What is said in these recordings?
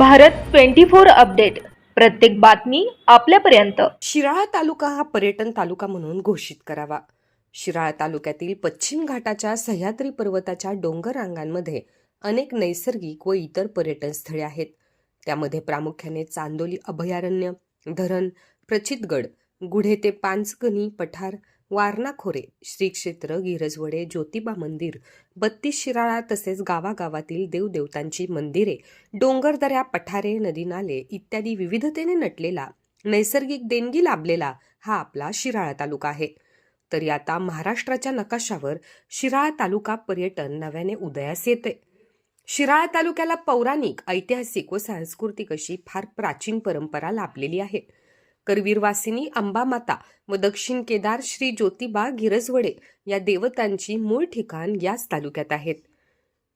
Bharat twenty four update. प्रत्येक बातमी आपल्यापर्यंत. शिराळा तालुका हा पर्यटन तालुका म्हणून घोषित करावा. शिराळा तालुक्यातील पश्चिम घाटाच्या सह्याद्री पर्वताच्या डोंगर रांगांमध्ये अनेक नैसर्गिक व इतर पर्यटन स्थळे आहेत. त्यामध्ये प्रामुख्याने चांदोली अभयारण्य धरण प्रचितगड गुढे ते पांचगणी पठार वारणा खोरे श्री क्षेत्र गिरजवडे ज्योतिबा मंदिर बत्तीस शिराळा तसेच गावागावातील देवदेवतांची मंदिरे डोंगरदऱ्या पठारे नदी नाले इत्यादी विविधतेने नटलेला नैसर्गिक देणगी लाभलेला हा आपला शिराळा तालुका आहे. तरी आता महाराष्ट्राच्या नकाशावर शिराळा तालुका पर्यटन नव्याने उदयास येते. शिराळा तालुक्याला पौराणिक ऐतिहासिक व सांस्कृतिक अशी फार प्राचीन परंपरा लाभलेली आहे. करवीरवासिनी अंबामाता व दक्षिण केदार श्री ज्योतिबा गिरजवडे या देवतांची मूळ ठिकाण याच तालुक्यात आहेत.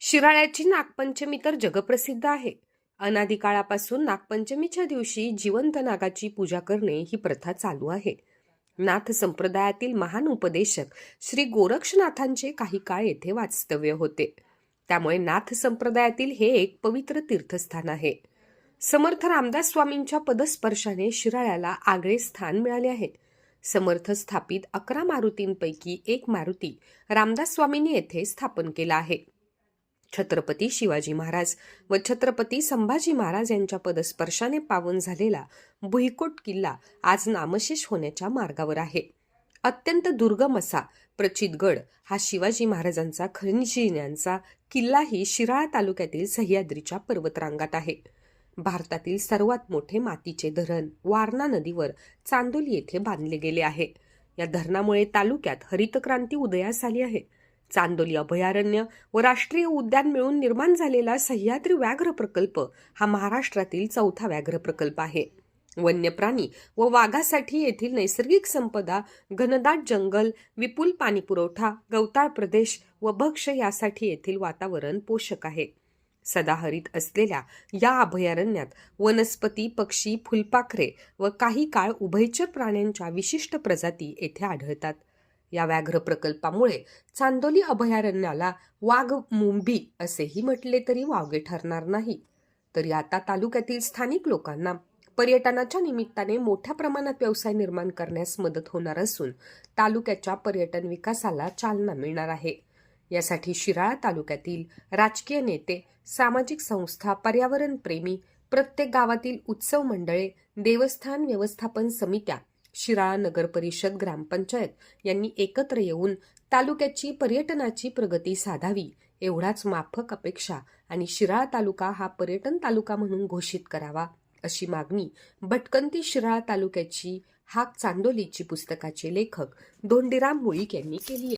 शिराळ्याची नागपंचमी तर जगप्रसिद्ध आहे. अनादी काळापासून नागपंचमीच्या दिवशी जिवंत नागाची पूजा करणे ही प्रथा चालू आहे. नाथ संप्रदायातील महान उपदेशक श्री गोरक्षनाथांचे काही काळ येथे वास्तव्य होते. त्यामुळे नाथ संप्रदायातील हे एक पवित्र तीर्थस्थान आहे. समर्थ रामदास स्वामींच्या पदस्पर्शाने शिराळ्याला आगळे स्थान मिळाले आहे. समर्थ स्थापित अकरा मारुतींपैकी एक मारुती रामदास स्वामींनी येथे स्थापन केला आहे. छत्रपती शिवाजी महाराज व छत्रपती संभाजी महाराज यांच्या पदस्पर्शाने पावन झालेला भुईकोट किल्ला आज नामशेष होण्याच्या मार्गावर आहे. अत्यंत दुर्गम असा प्रचितगड हा शिवाजी महाराजांचा खनिजिन्यांचा किल्लाही शिराळा तालुक्यातील सह्याद्रीच्या पर्वतरांगात आहे. भारतातील सर्वात मोठे मातीचे धरण वारणा नदीवर चांदोली येथे बांधले गेले आहे. या धरणामुळे तालुक्यात हरितक्रांती उदयास आली आहे. चांदोली अभयारण्य व राष्ट्रीय उद्यान मिळून निर्माण झालेला सह्याद्री व्याघ्र प्रकल्प हा महाराष्ट्रातील चौथा व्याघ्र प्रकल्प आहे. वन्य प्राणी व वाघासाठी येथील नैसर्गिक संपदा घनदाट जंगल विपुल पाणीपुरवठा गवताळ प्रदेश व भक्ष यासाठी येथील वातावरण पोषक आहे. सदाहरित असलेल्या या अभयारण्यात वनस्पती पक्षी फुलपाखरे व काही काळ उभयचर प्राण्यांच्या विशिष्ट प्रजाती येथे आढळतात. या व्याघ्र प्रकल्पामुळे चांदोली अभयारण्याला वाघ मुंबी असेही म्हटले तरी वावगे ठरणार नाही. तरी आता तालुक्यातील स्थानिक लोकांना पर्यटनाच्या निमित्ताने मोठ्या प्रमाणात व्यवसाय निर्माण करण्यास मदत होणार असून तालुक्याच्या पर्यटन विकासाला चालना मिळणार आहे. यासाठी शिराळा तालुक्यातील राजकीय नेते सामाजिक संस्था पर्यावरण प्रेमी प्रत्येक गावातील उत्सव मंडळे देवस्थान व्यवस्थापन समित्या शिराळा नगर परिषद ग्रामपंचायत यांनी एकत्र येऊन तालुक्याची पर्यटनाची प्रगती साधावी एवढाच माफक अपेक्षा आणि शिराळा तालुका हा पर्यटन तालुका म्हणून घोषित करावा अशी मागणी भटकंती शिराळा तालुक्याची हाक चांदोलीची पुस्तकाचे लेखक धोंडीराम मुळीक यांनी केली